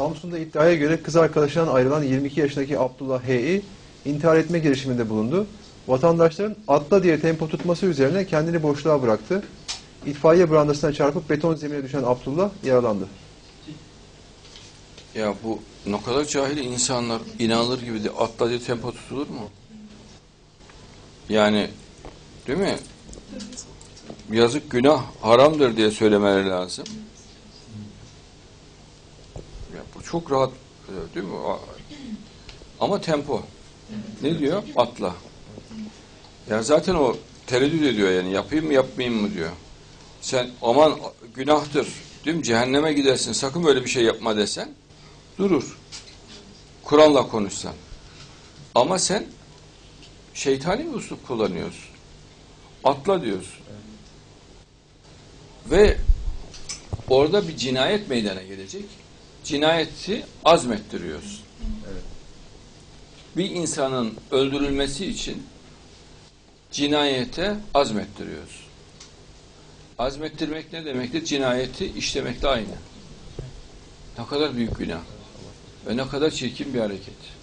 Samsun'da iddiaya göre kız arkadaşından ayrılan 22 yaşındaki Abdullah H.'i intihar etme girişiminde bulundu. Vatandaşların atla diye tempo tutması üzerine kendini boşluğa bıraktı. İtfaiye brandasına çarpıp beton zemine düşen Abdullah yaralandı. Ya bu ne kadar cahil insanlar inanılır gibi de atla diye tempo tutulur mu? Yani değil mi? Yazık günah haramdır diye söylemeleri lazım. Ya bu çok rahat e, değil mi? Ama tempo. Ne diyor? Atla. Ya zaten o tereddüt ediyor yani yapayım mı yapmayayım mı diyor. Sen aman günahtır değil mi? Cehenneme gidersin sakın böyle bir şey yapma desen durur. Kur'an'la konuşsan. Ama sen şeytani bir usluk kullanıyorsun. Atla diyorsun. Ve orada bir cinayet meydana gelecek. Cinayeti azmettiriyorsun. Bir insanın öldürülmesi için cinayete azmettiriyorsun. Azmettirmek ne demektir? Cinayeti işlemekle aynı. Ne kadar büyük günah. Ve ne kadar çirkin bir hareket.